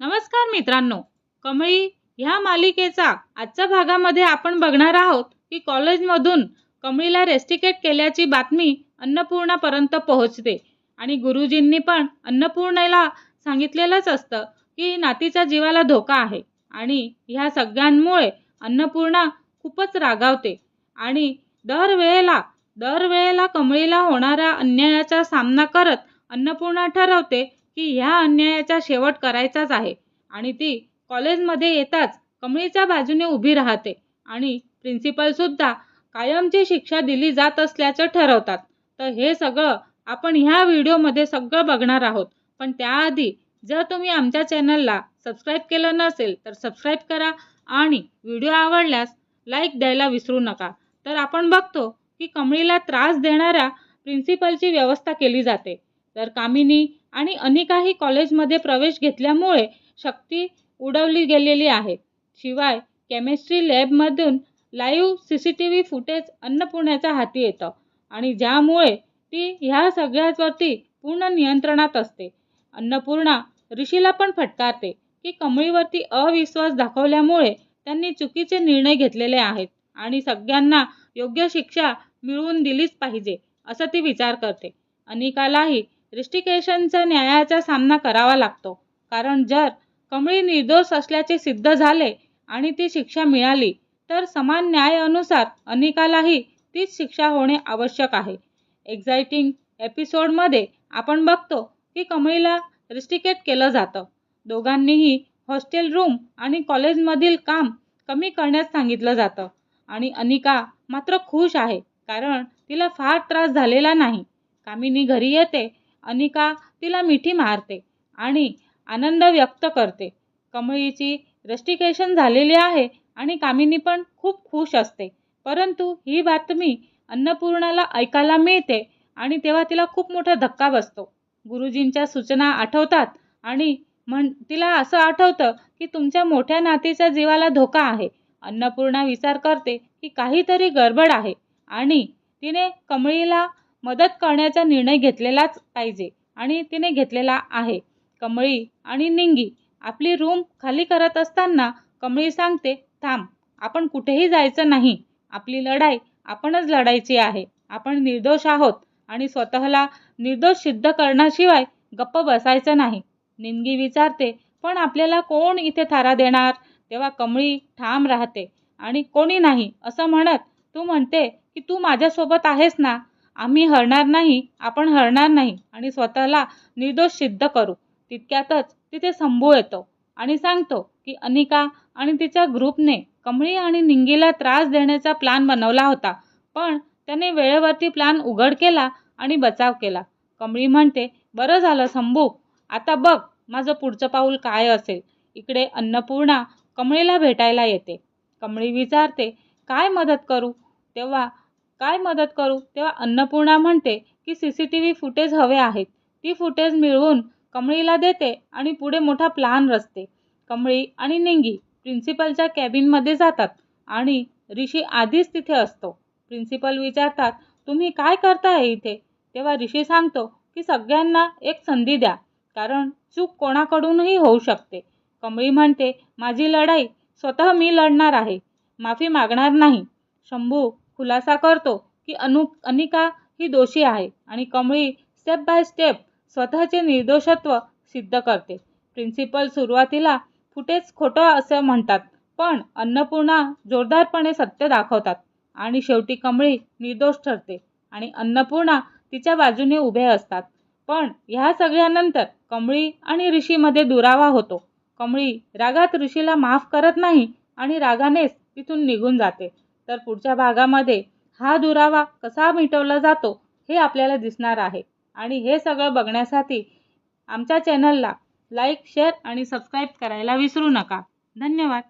नमस्कार मित्रांनो. कमळी ह्या मालिकेचा आजच्या भागामध्ये आपण बघणार आहोत की कॉलेजमधून कमळीला रेस्टिकेट केल्याची बातमी अन्नपूर्णापर्यंत पोहोचते. आणि गुरुजींनी पण अन्नपूर्णेला सांगितलेलंच असतं की नातीच्या जीवाला धोका आहे. आणि ह्या सगळ्यांमुळे अन्नपूर्णा खूपच रागावते. आणि दरवेळेला दरवेळेला कमळीला होणाऱ्या अन्यायाचा सामना करत अन्नपूर्णा ठरवते की ह्या अन्यायाचा शेवट करायचाच आहे. आणि ती कॉलेजमध्ये येताच कमळीच्या बाजूने उभी राहते आणि प्रिन्सिपलसुद्धा कायमची शिक्षा दिली जात असल्याचं ठरवतात. तर हे सगळं आपण ह्या व्हिडिओमध्ये सगळं बघणार आहोत. पण त्याआधी जर तुम्ही आमच्या चॅनलला सबस्क्राईब केलं नसेल तर सबस्क्राईब करा आणि व्हिडिओ आवडल्यास लाईक द्यायला विसरू नका. तर आपण बघतो की कमळीला त्रास देणाऱ्या प्रिन्सिपलची व्यवस्था केली जाते. तर कामिनी आणि अनेकाही कॉलेजमध्ये प्रवेश घेतल्यामुळे शक्ती उडवली गेलेली आहे. शिवाय chemistry लॅबमधून live C C T V footage अन्नपूर्णाच्या हाती येतं आणि ज्यामुळे ती ह्या सगळ्यावरती पूर्ण नियंत्रणात असते. अन्नपूर्णा ऋषीला पण फटकारते की कमळीवरती अविश्वास दाखवल्यामुळे त्यांनी चुकीचे निर्णय घेतलेले आहेत आणि सगळ्यांना योग्य शिक्षा मिळवून दिलीच पाहिजे असं ती विचार करते. अनिकालाही रिस्टिकेशनचा न्यायाचा सामना करावा लागतो. कारण जर कमळी निर्दोष असल्याचे सिद्ध झाले आणि ती शिक्षा मिळाली तर समान न्यायानुसार अनिकालाही तीच शिक्षा होणे आवश्यक आहे. एक्झायटिंग एपिसोडमध्ये आपण बघतो की कमळीला रिस्टिकेट केलं जातं. दोघांनीही हॉस्टेल रूम आणि कॉलेजमधील काम कमी करण्यास सांगितलं जातं. आणि अनिका मात्र खुश आहे कारण तिला फार त्रास झालेला नाही. कामिनी घरी येते अनिका तिला मिठी मारते आणि आनंद व्यक्त करते. कमळीची रस्टिकेशन झालेली आहे आणि कामिनी पण खूप खुश असते. परंतु ही बातमी अन्नपूर्णाला ऐकायला मिळते आणि तेव्हा तिला खूप मोठा धक्का बसतो. गुरुजींच्या सूचना आठवतात आणि म्हण तिला असं आठवतं की तुमच्या मोठ्या नातीच्या जीवाला धोका आहे. अन्नपूर्णा विचार करते की काहीतरी गडबड आहे आणि तिने कमळीला मदत करण्याचा निर्णय घेतलेलाच पाहिजे आणि तिने घेतलेला आहे. कमळी आणि निंगी आपली रूम खाली करत असताना कमळी सांगते थांब आपण कुठेही जायचं नाही. आपली लढाई आपणच लढायची आहे. आपण निर्दोष आहोत आणि स्वतःला निर्दोष सिद्ध करण्याशिवाय गप्प बसायचं नाही. निंगी विचारते पण आपल्याला कोण इथे थारा देणार? तेव्हा कमळी ठाम राहते. आणि कोणी नाही असं म्हणत तू म्हणते की तू माझ्यासोबत आहेस ना? आम्ही हरणार नाही आपण हरणार नाही आणि स्वतःला निर्दोष सिद्ध करू. तितक्यातच तिथे संभू येतो आणि सांगतो की अनिका आणि तिच्या ग्रुपने कमळी आणि निंगीला त्रास देण्याचा प्लान बनवला होता. पण त्याने वेळेवरती प्लान उघड केला आणि बचाव केला. कमळी म्हणते बरं झालं संभू आता बघ माझं पुढचं पाऊल काय असेल. इकडे अन्नपूर्णा कमळीला भेटायला येते. कमळी विचारते काय मदत करू? तेव्हा काय मदत करू? तेव्हा अन्नपूर्णा म्हणते की C C T V footage हवे आहेत. ती फुटेज मिळवून कमळीला देते आणि पुढे मोठा प्लान रचते. कमळी आणि निंगी प्रिन्सिपलच्या कॅबिनमध्ये जातात आणि ऋषी आधीच तिथे असतो. प्रिन्सिपल विचारतात तुम्ही काय करताय इथे? तेव्हा ऋषी सांगतो की सगळ्यांना एक संधी द्या कारण चूक कोणाकडूनही होऊ शकते. कमळी म्हणते माझी लढाई स्वतः मी लढणार आहे. माफी मागणार नाही. शंभू खुलासा करतो की अनु अनिका ही दोषी आहे आणि कमळी स्टेप बाय स्टेप स्वतःचे निर्दोषत्व सिद्ध करते. प्रिन्सिपल सुरुवातीला फुटेज खोटं असं म्हणतात पण अन्नपूर्णा जोरदारपणे सत्य दाखवतात आणि शेवटी कमळी निर्दोष ठरते आणि अन्नपूर्णा तिच्या बाजूने उभे असतात. पण ह्या सगळ्यानंतर कमळी आणि ऋषीमध्ये दुरावा होतो. कमळी रागात ऋषीला माफ करत नाही आणि रागानेच तिथून निघून जाते. तर पुढच्या भागामध्ये हा दुरावा कसा मिटवला जातो हे आपल्याला दिसणार आहे. आणि हे सगळं बघण्यासाठी आमच्या चॅनलला लाईक शेअर आणि सबस्क्राईब करायला विसरू नका. धन्यवाद.